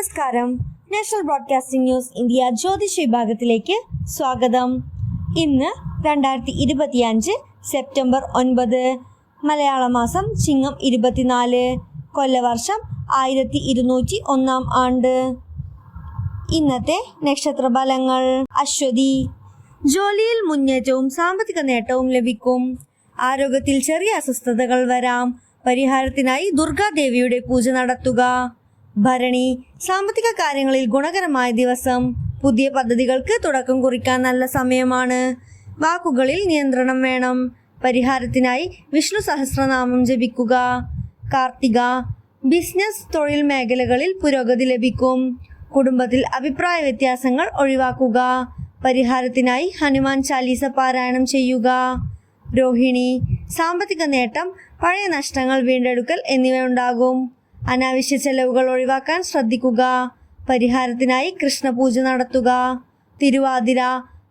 നമസ്കാരം. National broadcasting news India ജ്യോതിഷ വിഭാഗത്തിലേക്ക് സ്വാഗതം. ഇന്ന് രണ്ടായിരത്തി ഇരുപത്തിയഞ്ച് സെപ്റ്റംബർ ഒൻപത് മലയാള മാസം ചിങ്ങം ഇരുപത്തിനാല് കൊല്ലവർഷം ആയിരത്തി ഇരുന്നൂറ്റി ഒന്നാം ആണ്ട്. ഇന്നത്തെ നക്ഷത്ര ഫലങ്ങൾ അശ്വതി ജോലിയിൽ മുന്നേറ്റവും സാമ്പത്തിക നേട്ടവും ലഭിക്കും. ആരോഗ്യത്തിൽ ചെറിയ അസ്വസ്ഥതകൾ വരാം. പരിഹാരത്തിനായി ദുർഗാദേവിയുടെ പൂജ നടത്തുക. ഭരണി സാമ്പത്തിക കാര്യങ്ങളിൽ ഗുണകരമായ ദിവസം. പുതിയ പദ്ധതികൾക്ക് തുടക്കം കുറിക്കാൻ നല്ല സമയമാണ്. വാക്കുകളിൽ നിയന്ത്രണം വേണം. പരിഹാരത്തിനായി വിഷ്ണു സഹസ്രനാമം ജപിക്കുക. കാർത്തിക ബിസിനസ് തൊഴിൽ മേഖലകളിൽ പുരോഗതി ലഭിക്കും. കുടുംബത്തിൽ അഭിപ്രായ വ്യത്യാസങ്ങൾ ഒഴിവാക്കുക. പരിഹാരത്തിനായി ഹനുമാൻ ചാലീസ പാരായണം ചെയ്യുക. രോഹിണി സാമ്പത്തിക നേട്ടം പഴയ നഷ്ടങ്ങൾ വീണ്ടെടുക്കൽ എന്നിവ ഉണ്ടാകും അനാവശ്യ ചെലവുകൾ ഒഴിവാക്കാൻ ശ്രദ്ധിക്കുക. പരിഹാരത്തിനായി കൃഷ്ണപൂജ നടത്തുക. തിരുവാതിര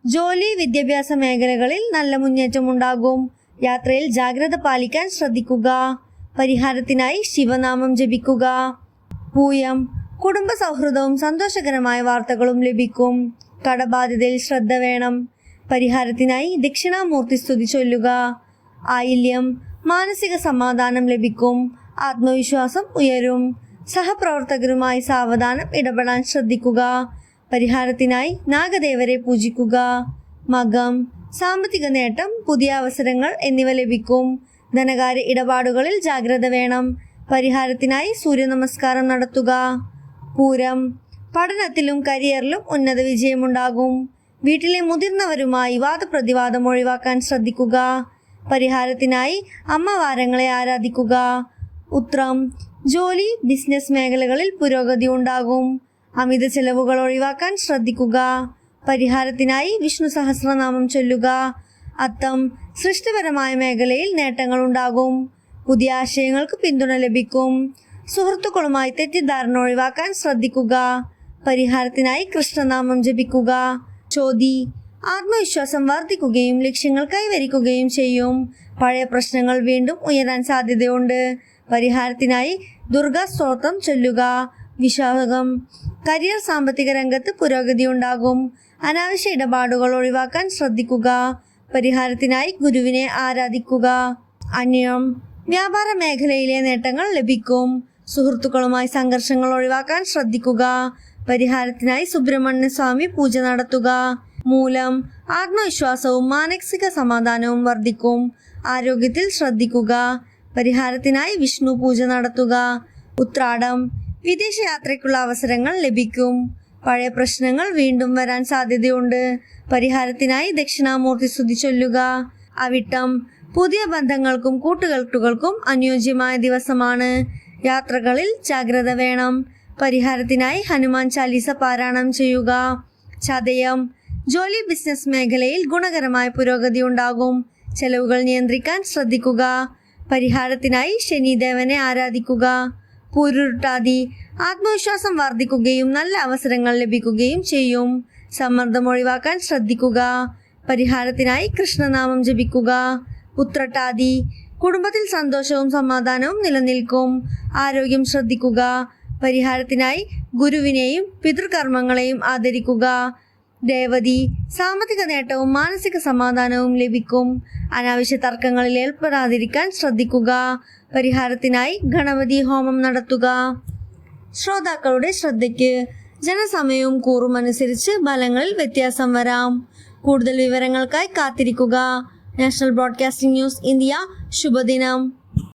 ജോലി വിദ്യാഭ്യാസ മേഖലകളിൽ നല്ല മുന്നേറ്റം ഉണ്ടാകും. യാത്രയിൽ ജാഗ്രത പാലിക്കാൻ ശ്രദ്ധിക്കുക. പരിഹാരത്തിനായി ശിവനാമം ജപിക്കുക. പൂയം കുടുംബ സൗഹൃദവും സന്തോഷകരമായ വാർത്തകളും ലഭിക്കും. കടബാധ്യതയിൽ ശ്രദ്ധ വേണം. പരിഹാരത്തിനായി ദക്ഷിണാമൂർത്തി സ്തുതി ചൊല്ലുക. ആയില്യം മാനസിക സമാധാനം ലഭിക്കും. ആത്മവിശ്വാസം ഉയരും. സഹപ്രവർത്തകരുമായി സാവധാനം ഇടപെടാൻ ശ്രദ്ധിക്കുക. പരിഹാരത്തിനായി നാഗദേവരെ പൂജിക്കുക. മകം സാമ്പത്തിക നേട്ടം പുതിയ അവസരങ്ങൾ എന്നിവ ലഭിക്കും. ധനകാര്യ ഇടപാടുകളിൽ ജാഗ്രത വേണം. പരിഹാരത്തിനായി സൂര്യ നമസ്കാരം നടത്തുക. പൂരം പഠനത്തിലും കരിയറിലും ഉന്നത വിജയമുണ്ടാകും. വീട്ടിലെ മുതിർന്നവരുമായി വാദപ്രതിവാദം ഒഴിവാക്കാൻ ശ്രദ്ധിക്കുക. പരിഹാരത്തിനായി അമ്മവാരങ്ങളെ ആരാധിക്കുക. ഉത്രം ജോലി ബിസിനസ് മേഖലകളിൽ പുരോഗതി ഉണ്ടാകും. അമിത ചെലവുകൾ ഒഴിവാക്കാൻ ശ്രദ്ധിക്കുക. പരിഹാരത്തിനായി വിഷ്ണു സഹസ്രനാമം ചൊല്ലുക. അത്തം സൃഷ്ടിപരമായ മേഖലയിൽ നേട്ടങ്ങൾ ഉണ്ടാകും. പുതിയ ആശയങ്ങൾക്ക് പിന്തുണ ലഭിക്കും. സുഹൃത്തുക്കളുമായി തെറ്റിദ്ധാരണ ഒഴിവാക്കാൻ ശ്രദ്ധിക്കുക. പരിഹാരത്തിനായി കൃഷ്ണനാമം ജപിക്കുക. ചോതി ആത്മവിശ്വാസം വർദ്ധിക്കുകയും ലക്ഷ്യങ്ങൾ കൈവരിക്കുകയും ചെയ്യും. പഴയ പ്രശ്നങ്ങൾ വീണ്ടും ഉയരാൻ സാധ്യതയുണ്ട്. പരിഹാരത്തിനായി ദുർഗാ സ്തോത്രം ചൊല്ലുക. വിശാഖം കരിയർ സാമ്പത്തിക രംഗത്ത് പുരോഗതി ഉണ്ടാകും. അനാവശ്യ ഇടപാടുകൾ ഒഴിവാക്കാൻ ശ്രദ്ധിക്കുക. പരിഹാരത്തിനായി ഗുരുവിനെ ആരാധിക്കുക. അന്യം വ്യാപാര മേഖലയിലെ നേട്ടങ്ങൾ ലഭിക്കും. സുഹൃത്തുക്കളുമായി സംഘർഷങ്ങൾ ഒഴിവാക്കാൻ ശ്രദ്ധിക്കുക. പരിഹാരത്തിനായി സുബ്രഹ്മണ്യ സ്വാമി പൂജ നടത്തുക. മൂലം ആത്മവിശ്വാസവും മാനസിക സമാധാനവും വർദ്ധിക്കും. ആരോഗ്യത്തിൽ ശ്രദ്ധിക്കുക. പരിഹാരത്തിനായി വിഷ്ണു പൂജ നടത്തുക. ഉത്രാടം. വിദേശയാത്രയ്ക്കുള്ള അവസരങ്ങൾ ലഭിക്കും. പഴയ പ്രശ്നങ്ങൾ വീണ്ടും വരാൻ സാധ്യതയുണ്ട്. പരിഹാരത്തിനായി ദക്ഷിണാമൂർത്തി സ്തുതി ചൊല്ലുക. അവിട്ടം. പുതിയ ബന്ധങ്ങൾക്കും കൂട്ടുകെട്ടുകൾക്കും അനുയോജ്യമായ ദിവസമാണ്. യാത്രകളിൽ ജാഗ്രത വേണം. പരിഹാരത്തിനായി ഹനുമാൻ ചാലീസ പാരായണം ചെയ്യുക. ചതയം. ജോലി ബിസിനസ് മേഖലയിൽ ഗുണകരമായ പുരോഗതി ഉണ്ടാകും. ചെലവുകൾ നിയന്ത്രിക്കാൻ ശ്രദ്ധിക്കുക. പരിഹാരത്തിനായി ശനിദേവനെ ആരാധിക്കുക. പൂരുരുട്ടാതി ആത്മവിശ്വാസം വർദ്ധിക്കുകയും നല്ല അവസരങ്ങൾ ലഭിക്കുകയും ചെയ്യും. സമ്മർദ്ദം ഒഴിവാക്കാൻ ശ്രദ്ധിക്കുക. പരിഹാരത്തിനായി കൃഷ്ണനാമം ജപിക്കുക. ഉത്രട്ടാതി കുടുംബത്തിൽ സന്തോഷവും സമാധാനവും നിലനിൽക്കും. ആരോഗ്യം ശ്രദ്ധിക്കുക. പരിഹാരത്തിനായി ഗുരുവിനെയും പിതൃകർമ്മങ്ങളെയും ആദരിക്കുക. രേവതി സാമ്പത്തിക നേട്ടവും മാനസിക സമാധാനവും ലഭിക്കും. അനാവശ്യ തർക്കങ്ങളിൽ ഏർപ്പെടാതിരിക്കാൻ ശ്രദ്ധിക്കുക. പരിഹാരത്തിനായി ഗണപതി ഹോമം നടത്തുക. ശ്രോതാക്കളുടെ ശ്രദ്ധയ്ക്ക് ജനസമയവും കൂറും അനുസരിച്ച് ഫലങ്ങളിൽ വ്യത്യാസം വരാം. കൂടുതൽ വിവരങ്ങൾക്കായി കാത്തിരിക്കുക. National broadcasting news India. ശുഭദിനം.